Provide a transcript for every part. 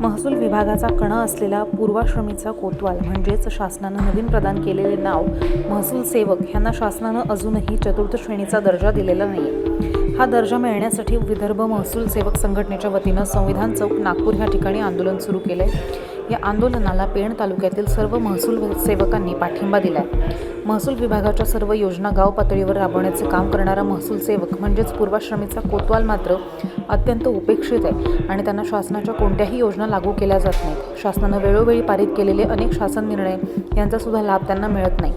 महसूल विभागाचा कणा असलेला पूर्वाश्रमीचा कोतवाल म्हणजेच शासनानं नवीन प्रदान केलेले नाव महसूल सेवक यांना शासनानं अजूनही चतुर्थ श्रेणीचा दर्जा दिलेला नाही हा दर्जा मिळण्यासाठी विदर्भ महसूल सेवक संघटनेच्या वतीनं संविधान चौक नागपूर ह्या ठिकाणी आंदोलन सुरू केलं आहे या आंदोलनाला पेण तालुक्यातील सर्व महसूल सेवकांनी पाठिंबा दिलाय. महसूल विभागाच्या सर्व योजना गाव पातळीवर राबवण्याचे काम करणारा महसूल सेवक म्हणजेच पूर्वाश्रमीचा कोतवाल मात्र अत्यंत उपेक्षित आहे आणि त्यांना शासनाच्या कोणत्याही योजना लागू केल्या जात नाहीत. शासनानं वेळोवेळी पारित केलेले अनेक शासन निर्णय यांचा सुद्धा लाभ त्यांना मिळत नाही.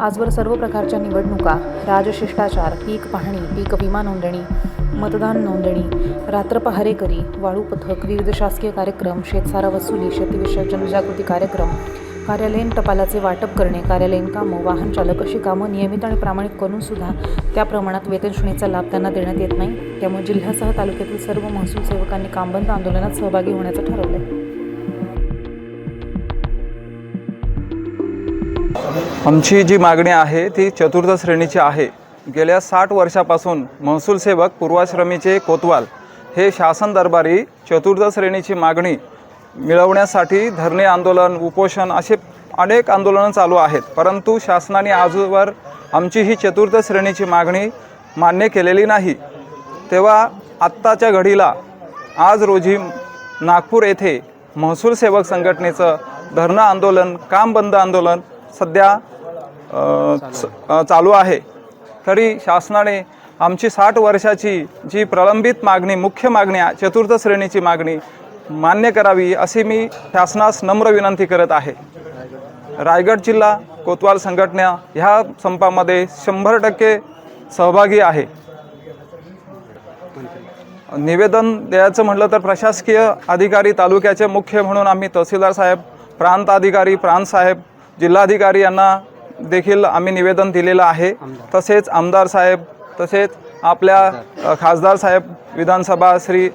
आजवर सर्व प्रकारच्या निवडणुका राजशिष्टाचार पीक पाहणी पीक विमा नोंदणी मतदान नोंदणी रात्र पहारेकरी वाळू पथक विविध शासकीय कार्यक्रम शेतसारा वसुली शेतीविषयक जनजागृती कार्यक्रम कार्यालयीन टपालाचे वाटप करणे कार्यालयीन कामं वाहन चालक अशी कामं नियमित आणि प्रामाणिक करून सुद्धा त्या प्रमाणात वेतन श्रेणीचा लाभ त्यांना देण्यात येत नाही. त्यामुळे जिल्ह्यासह तालुक्यातील सर्व महसूल सेवकांनी कामबंद आंदोलनात सहभागी होण्याचं ठरवलं आमची जी मागणी आहे ती चतुर्थ श्रेणीची आहे. गेल्या साठ वर्षापासून महसूल सेवक पूर्वाश्रमीचे कोतवाल हे शासन दरबारी चतुर्थ श्रेणीची मागणी मिळवण्यासाठी धरणे आंदोलन उपोषण असे अनेक आंदोलनं चालू आहेत. परंतु शासनाने आजवर आमची ही चतुर्थ श्रेणीची मागणी मान्य केलेली नाही. तेव्हा आत्ताच्या घडीला आज रोजी नागपूर येथे महसूल सेवक संघटनेचं धरणं आंदोलन काम बंद आंदोलन सध्या च- चालू आहे. तरी शासनाने आमची साठ वर्षाची जी प्रलंबित मागणी मुख्य मागणी चतुर्थ श्रेणीची मागणी मान्य करावी अशी मी शासनास नम्र विनंती करत आहे. रायगड जिल्हा कोतवाल संघटना ह्या संपामध्ये शंभर टक्के सहभागी आहे. निवेदन द्यायचं म्हटलं तर प्रशासकीय अधिकारी तालुक्याचे मुख्य म्हणून आम्ही तहसीलदार साहेब प्रांत अधिकारी प्रांत साहेब जिल्हाधिकारी यांना देखील आम्ही निवेदन दिलेलं आहे. तसेच आमदार साहेब तसेच आपल्या खासदार साहेब विधानसभा श्री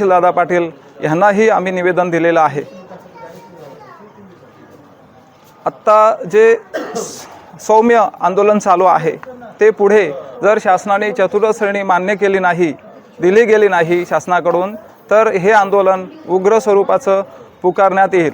दादा पाटील यांनाही आम्ही निवेदन दिलेलं आहे. आत्ता जे सौम्य आंदोलन चालू आहे ते पुढे जर शासनाने चतुर्थ श्रेणी मान्य केली नाही दिली गेली नाही शासनाकडून तर हे आंदोलन उग्र स्वरूपाचं पुकारण्यात येईल.